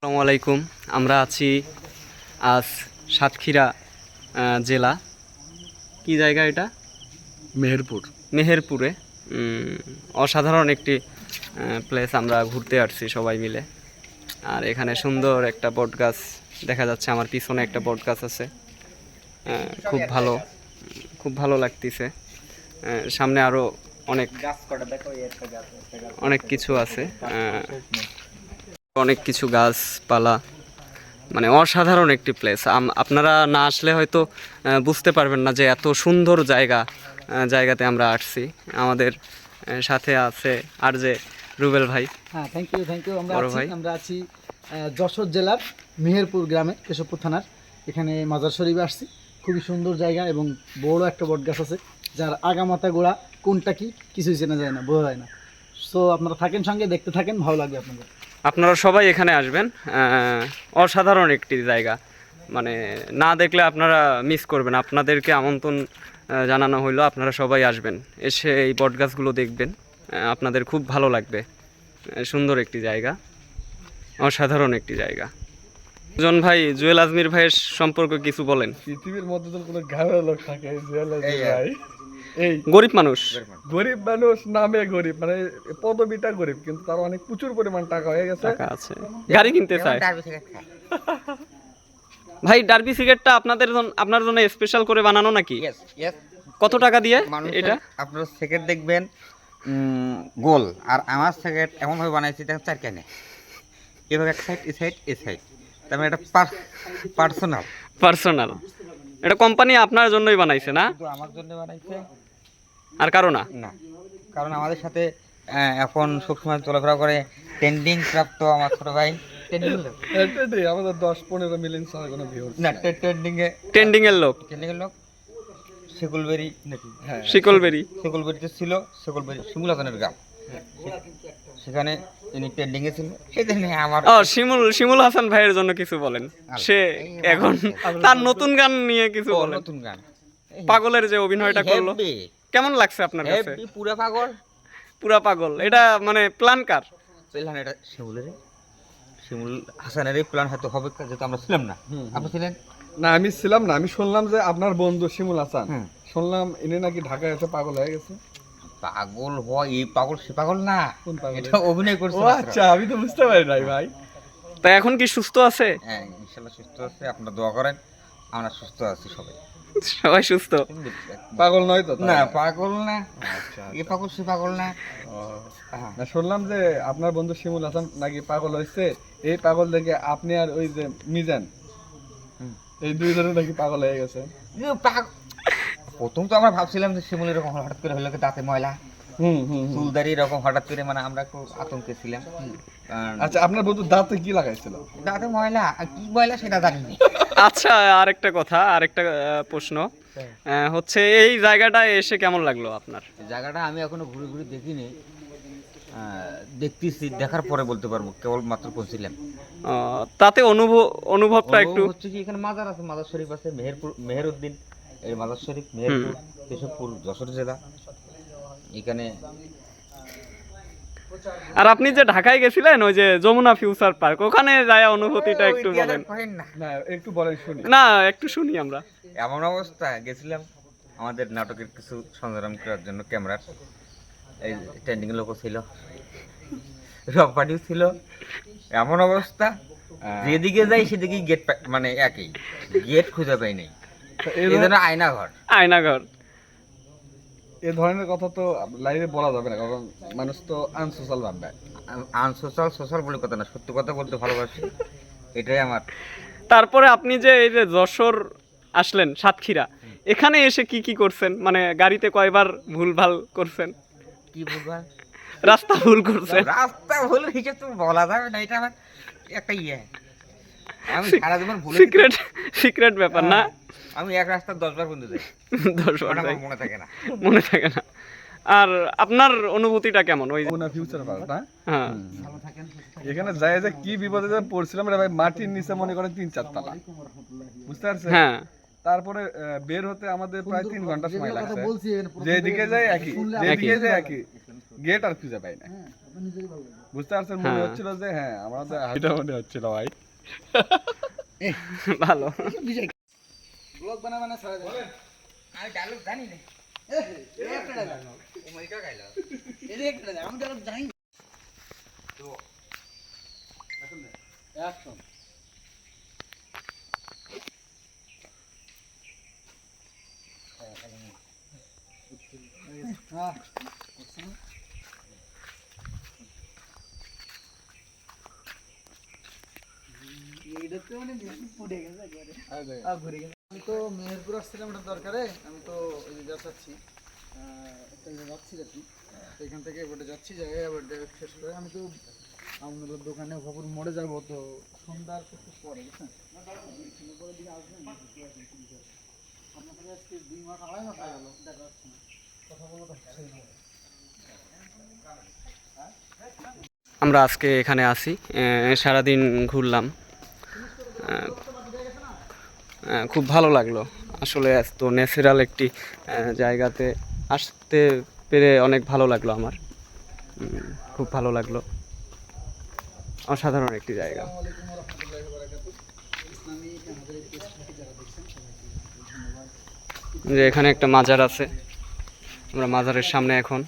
আসসালামু আলাইকুম। আমরা আছি আজ সাতক্ষীরা জেলা। কি জায়গা এটা? মেহেরপুর। মেহেরপুরে। অসাধারণ একটি প্লেস আমরা ঘুরতে আসছি সবাই মিলে। আর এখানে সুন্দর একটা বট গাছ দেখা যাচ্ছে আমার পিছনে একটা বট গাছ আছে। খুব ভালো খুব ভালো লাগতেছে। সামনে আরও অনেক অনেক কিছু আছে। অনেক কিছু গাছপালা মানে অসাধারণ একটি প্লেস আপনারা না আসলে হয়তো বুঝতে পারবেন না যে এত সুন্দর জায়গা জায়গাতে আমরা আসছি। আমাদের সাথে আছে আর যে রুবেল ভাই। হ্যাঁ থ্যাংক ইউ থ্যাংক ইউ আমরা ভাই। আমরা আছি যশোর জেলার মেহেরপুর গ্রামে কেশবপুর থানার। এখানে মাজার শরীফে আসছি। খুবই সুন্দর জায়গা এবং বড় একটা বট গাছ আছে যার আগামাতা গোড়া কোনটা কি কিছুই চেনা যায় না বোঝা যায় না। সো আপনারা থাকেন সঙ্গে দেখতে থাকেন ভালো লাগবে আপনাদের। আপনারা সবাই এখানে আসবেন। অসাধারণ একটি জায়গা। মানে না দেখলে আপনারা মিস করবেন। আপনাদেরকে আমন্ত্রণ জানানো হইল আপনারা সবাই আসবেন। এসে এই বটগাছগুলো দেখবেন। আপনাদের খুব ভালো লাগবে। সুন্দর একটি জায়গা। অসাধারণ একটি জায়গা। জন ভাই জুয়েল আজমির ভাইয়ের সম্পর্কে কিছু বলেন। পৃথিবীর মধ্যে তো কোনো গ্রামের লোক থাকে জুয়েল আলী ভাই। এই গরিব মানুষ। গরিব মানুষ। নামে গরিব মানে পদবিটা গরিব কিন্তু তার অনেক প্রচুর পরিমাণ টাকা হয়ে গেছে। টাকা আছে। গাড়ি কিনতে চায়। ভাই ডার্বি সিগারেটটা আপনাদের আপনার জন্য স্পেশাল করে বানানো নাকি? কত টাকা দিয়ে এটা? আপনার সেকেন্ড দেখবেন গোল। আর আমার সেকেন্ড এমনভাবে বানাইছি দেখেন চার কেনে এভাবে এক সাইড এ সাইড এ সাইড তার মানে এটা পার্সোনাল পার্সোনাল এটা কোম্পানি আপনার জন্যই বানাইছে না? আমার জন্য বানাইছে। আর কারও না? না। কারণ আমাদের সাথে এখন সবসময় চলাফেরা করে ট্রেন্ডিং প্রাপ্ত আমার ছোট ভাই। আমাদের দশ পনেরো মিলিয়ন কোনো ভিউ না ট্রেন্ডিং এ ট্রেন্ডিং এর লোক? ট্রেন্ডিং এর লোক? সেগুলবেরি নাকি? হ্যাঁ। শিকলবেরি? সেগুলবেরিতে ছিল সেগুলবেরি শিমুল হাসানের গ্রাম। সেখানে তিনি ট্রেন্ডিং এ ছিল সেদিন আমার ও শিমুল শিমুল হাসান ভাইয়ের জন্য কিছু বলেন। সে এখন তার নতুন গান নিয়ে কিছু বলেন। নতুন গান। পাগলের যে অভিনয়টা করল। কেমন লাগছে আপনার কাছে? পুরা পাগল। পুরা পাগল। এটা মানে প্ল্যান কার? পেলাম এটা শিমুলের। শিমুল হাসানের প্ল্যান হয়তো হবে যেহেতু আমরা ছিলাম না। আপনি ছিলেন? না আমি ছিলাম না। আমি শুনলাম যে আপনার বন্ধু শিমুল হাসান। শুনলাম ইনি নাকি ঢাকায় এসে পাগল হয়ে গেছে। পাগল হয় এই পাগল সে পাগল না। এটা অভিনয় করছে আচ্ছা আমি তো বুঝতে পারি নাই ভাই। তা এখন কি সুস্থ আছে? হ্যাঁ ইনশাল্লাহ সুস্থ আছে। আপনারা দোয়া করেন। আমরা সুস্থ আছি সবাই। সবাই সুস্থ? পাগল নয় তো না পাগল না। আচ্ছা এ পাগল সে পাগল না। হ্যাঁ। না শুনলাম যে আপনার বন্ধু শিমুল হাসান নাকি পাগল হয়েছে। এই পাগল দেখে আপনি আর ওই যে মিজান হুম। এই দুইজনে নাকি পাগল হয়ে গেছে। প্রথম তো আমরা ভাবছিলাম যে শিমুল এরকম হঠাৎ করে হলো দাঁতে ময়লা। চুলদারি এরকম হঠাৎ করে মানে আমরা একটু আতঙ্কে ছিলাম। আচ্ছা আপনার বন্ধু দাঁতে কি লাগাইছিল? দাঁতে ময়লা কি ময়লা সেটা জানি না। আচ্ছা আরেকটা কথা আরেকটা প্রশ্ন। হচ্ছে এই জায়গাটায় এসে কেমন লাগল আপনার? জায়গাটা আমি এখনও ঘুরে ঘুরে দেখিনি। দেখতেছি দেখার পরে বলতে পারব কেবল মাত্র পৌঁছিলাম আহ, তাতে অনুভব অনুভবটা একটু হচ্ছে কি এখানে মাজার আছে মাজার শরীফ আছে মেহেরপুর মেহেরউদ্দিন এই মাজার শরীফ মেহেরপুর কেশবপুর যশোর জেলা। এখানে আর আপনি যে ঢাকায় গেছিলেন ওই যে যমুনা ফিউচার পার্ক ওখানে যায় অনুভূতিটা একটু বলেন। না। একটু বলেন শুনি। না একটু শুনি আমরা। এমন অবস্থা গেছিলাম আমাদের নাটকের কিছু সংগ্রাম করার জন্য ক্যামেরার। এই ট্রেন্ডিং লোকও ছিল রকপাটিও ছিল। এমন অবস্থা যেদিকে যাই সেদিকে গেট মানে একই গেট খুঁজে পাই নাই। এই জন্য আয়না ঘর আয়নাঘর। এ ধরনের কথা তো লাইভে বলা যাবে না কারণ মানুষ তো আনসোশাল ভাববে আনসোশাল সোশ্যাল বলে কথা না সত্যি কথা বলতে ভালোবাসি এটাই আমার। তারপরে আপনি যে এই যে যশোর আসলেন সাতক্ষীরা এখানে এসে কি কি করছেন? মানে গাড়িতে কয়বার ভুলভাল করছেন? কি বলব আর? রাস্তা ভুল করছেন? রাস্তা ভুল হিসেবে তো বলা যাবে না এটা আমার একটা ইয়ে। আমি সারা জীবন ভুলে সিক্রেট সিক্রেট ব্যাপার না? আমি এক রাস্তা দশবার বন্ধু যাই। দশ বার যাই। আমার মনে থাকে না। মনে থাকে না। আর আপনার অনুভূতিটা কেমন? ওই যে- ফিউচার না? হ্যাঁ। এখানে যায় যে কি বিপদে যে পড়ছিলাম রে ভাই মাটির নিচে মনে করেন তিন চার তলা। বুঝতে পারছেন? হ্যাঁ। তারপরে বের হতে আমাদের প্রায় তিন ঘণ্টা সময় লাগছে। যেদিকে যাই একই যেদিকে একই। যাই একই। গেট আর খুঁজে পাই না। লাগে বুঝতে পারছেন? মনে হ্যাঁ। হচ্ছিল যে হ্যাঁ আমাদের এটা মনে হচ্ছিল ভাই। ভালো। ব্লগ বানা বানা ছাড়া যায় আমি ডায়লগ জানি না। এই একটা ডায়লগ ও মাইকা গাইলা এই একটা ডায়লগ আমি তো মেহেরপুর আসছিলাম একটা দরকারে আমি তো ওই যে যাচ্ছি একটা যাচ্ছি আর কি। এখান থেকে এবারে যাচ্ছি জায়গায় আবার শেষ করে আমি তো আপনাদের দোকানে ভাবুর মোড়ে যাব তো সন্ধ্যার একটু পরে বুঝছেন? আপনার সাথে আজকে দুই মাস আড়াই মাস হয়ে গেল দেখা যাচ্ছে না। কথা বলা তো আমরা আজকে এখানে আসি সারাদিন ঘুরলাম। খুব ভালো লাগল। আসলে এত ন্যাচারাল একটি জায়গাতে আসতে পেরে অনেক ভালো লাগল আমার। খুব ভালো লাগল। অসাধারণ একটি জায়গা। যে এখানে একটা মাজার আছে। আমরা মাজারের সামনে এখন।